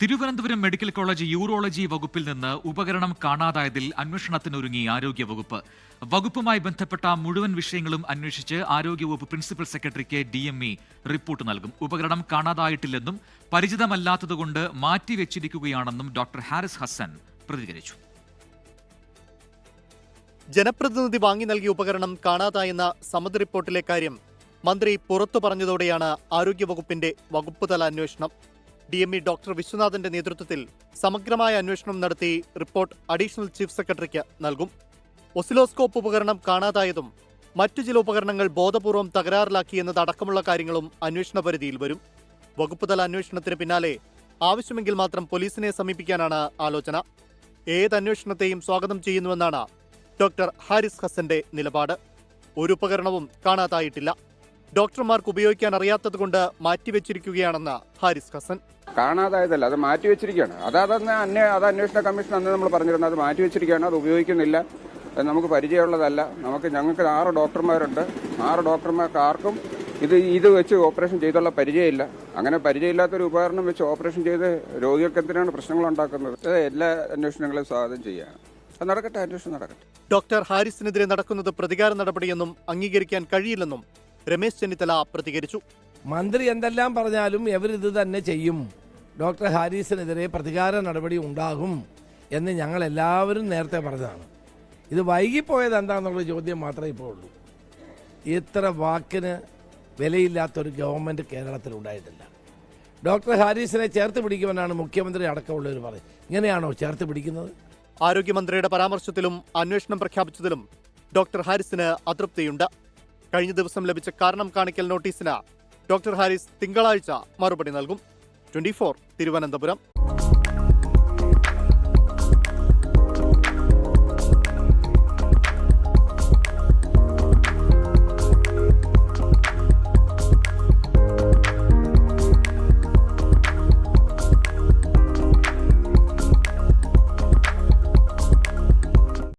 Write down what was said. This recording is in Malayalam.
തിരുവനന്തപുരം മെഡിക്കൽ കോളേജ് യൂറോളജി വകുപ്പിൽ നിന്ന് ഉപകരണം കാണാതായതിൽ അന്വേഷണത്തിനൊരുങ്ങി ആരോഗ്യവകുപ്പ് വകുപ്പുമായി ബന്ധപ്പെട്ട മുഴുവൻ വിഷയങ്ങളും അന്വേഷിച്ച് ആരോഗ്യവകുപ്പ് പ്രിൻസിപ്പൽ സെക്രട്ടറിക്ക് ഡി എം ഇ റിപ്പോർട്ട് നൽകും. ഉപകരണം കാണാതായിട്ടില്ലെന്നും പരിചിതമല്ലാത്തതുകൊണ്ട് മാറ്റിവെച്ചിരിക്കുകയാണെന്നും ഡോക്ടർ ഹാരിസ് ഹസൻ പ്രതികരിച്ചു. ജനപ്രതിനിധി വാങ്ങി നൽകിയ ഉപകരണം കാണാതായെന്ന സമിതി റിപ്പോർട്ടിലെ കാര്യം മന്ത്രി പുറത്തു പറഞ്ഞതോടെയാണ് ആരോഗ്യവകുപ്പിന്റെ വകുപ്പ് തല അന്വേഷണം. ഡി എം ഇ ഡോക്ടർ വിശ്വനാഥന്റെ നേതൃത്വത്തിൽ സമഗ്രമായ അന്വേഷണം നടത്തി റിപ്പോർട്ട് അഡീഷണൽ ചീഫ് സെക്രട്ടറിക്ക് നൽകും. ഒസിലോസ്കോപ്പ് ഉപകരണം കാണാതായതും മറ്റു ചില ഉപകരണങ്ങൾ ബോധപൂർവം തകരാറിലാക്കിയെന്നതടക്കമുള്ള കാര്യങ്ങളും അന്വേഷണ പരിധിയിൽ വരും. വകുപ്പുതല അന്വേഷണത്തിന് പിന്നാലെ ആവശ്യമെങ്കിൽ മാത്രം പോലീസിനെ സമീപിക്കാനാണ് ആലോചന. ഏത് അന്വേഷണത്തെയും സ്വാഗതം ചെയ്യുന്നുവെന്നാണ് ഡോക്ടർ ഹാരിസ് ഹസന്റെ നിലപാട്. ഒരു ഉപകരണവും കാണാതായിട്ടില്ല. ഡോക്ടർമാർക്ക് ഉപയോഗിക്കാൻ അറിയാത്തതുകൊണ്ട് മാറ്റിവെച്ചിരിക്കുകയാണെന്ന് ഹാരിസ് ഹസൻ. കാണാതായതല്ല അത് മാറ്റി വെച്ചിരിക്കുകയാണ് അത് അതന്ന് അന്വേ അത് അന്വേഷണ കമ്മീഷൻ അന്ന് നമ്മൾ പറഞ്ഞിരുന്നത് അത് മാറ്റി വെച്ചിരിക്കുകയാണ് അത് ഉപയോഗിക്കുന്നില്ല. നമുക്ക് പരിചയമുള്ളതല്ല. നമുക്ക് ഞങ്ങൾക്ക് ആറ് ഡോക്ടർമാരുണ്ട്. ആറ് ഡോക്ടർമാർക്ക് ആർക്കും ഇത് ഇത് വെച്ച് ഓപ്പറേഷൻ ചെയ്തുള്ള പരിചയമില്ല. അങ്ങനെ പരിചയമില്ലാത്തൊരു ഉപകരണം വെച്ച് ഓപ്പറേഷൻ ചെയ്ത് രോഗികൾക്ക് എന്തിനാണ് പ്രശ്നങ്ങൾ ഉണ്ടാക്കുന്നത് എല്ലാ അന്വേഷണങ്ങളും സ്വാഗതം ചെയ്യുകയാണ്. അത് നടക്കട്ടെ അന്വേഷണം നടക്കട്ടെ. ഡോക്ടർ ഹാരിസിനെതിരെ നടക്കുന്നത് പ്രതികാര നടപടിയെന്നും അംഗീകരിക്കാൻ കഴിയില്ലെന്നും രമേശ് ചെന്നിത്തല പ്രതികരിച്ചു. മന്ത്രി എന്തെല്ലാം പറഞ്ഞാലും ഇവരിത് തന്നെ ചെയ്യും. ഡോക്ടർ ഹാരിസിനെതിരെ പ്രതികാര നടപടി ഉണ്ടാകും എന്ന് ഞങ്ങൾ എല്ലാവരും നേരത്തെ പറഞ്ഞതാണ്. ഇത് വൈകിപ്പോയത് എന്താണെന്നുള്ള ചോദ്യം മാത്രമേ ഇപ്പോൾ ഉള്ളൂ. ഇത്ര വാക്കിന് വിലയില്ലാത്തൊരു ഗവൺമെന്റ് കേരളത്തിൽ ഉണ്ടായിട്ടില്ല. ഡോക്ടർ ഹാരിസിനെ ചേർത്ത് പിടിക്കുമെന്നാണ് മുഖ്യമന്ത്രി അടക്കമുള്ളവർ പറയുന്നത്. ഇങ്ങനെയാണോ ചേർത്ത് പിടിക്കുന്നത്? ആരോഗ്യമന്ത്രിയുടെ പരാമർശത്തിലും അന്വേഷണം പ്രഖ്യാപിച്ചതിലും ഡോക്ടർ ഹാരിസിന് അതൃപ്തിയുണ്ട്. കഴിഞ്ഞ ദിവസം ലഭിച്ച കാരണം കാണിക്കൽ നോട്ടീസിന് ഡോക്ടർ ഹാരിസ് തിങ്കളാഴ്ച മറുപടി നൽകും. ട്വന്റി തിരുവനന്തപുരം.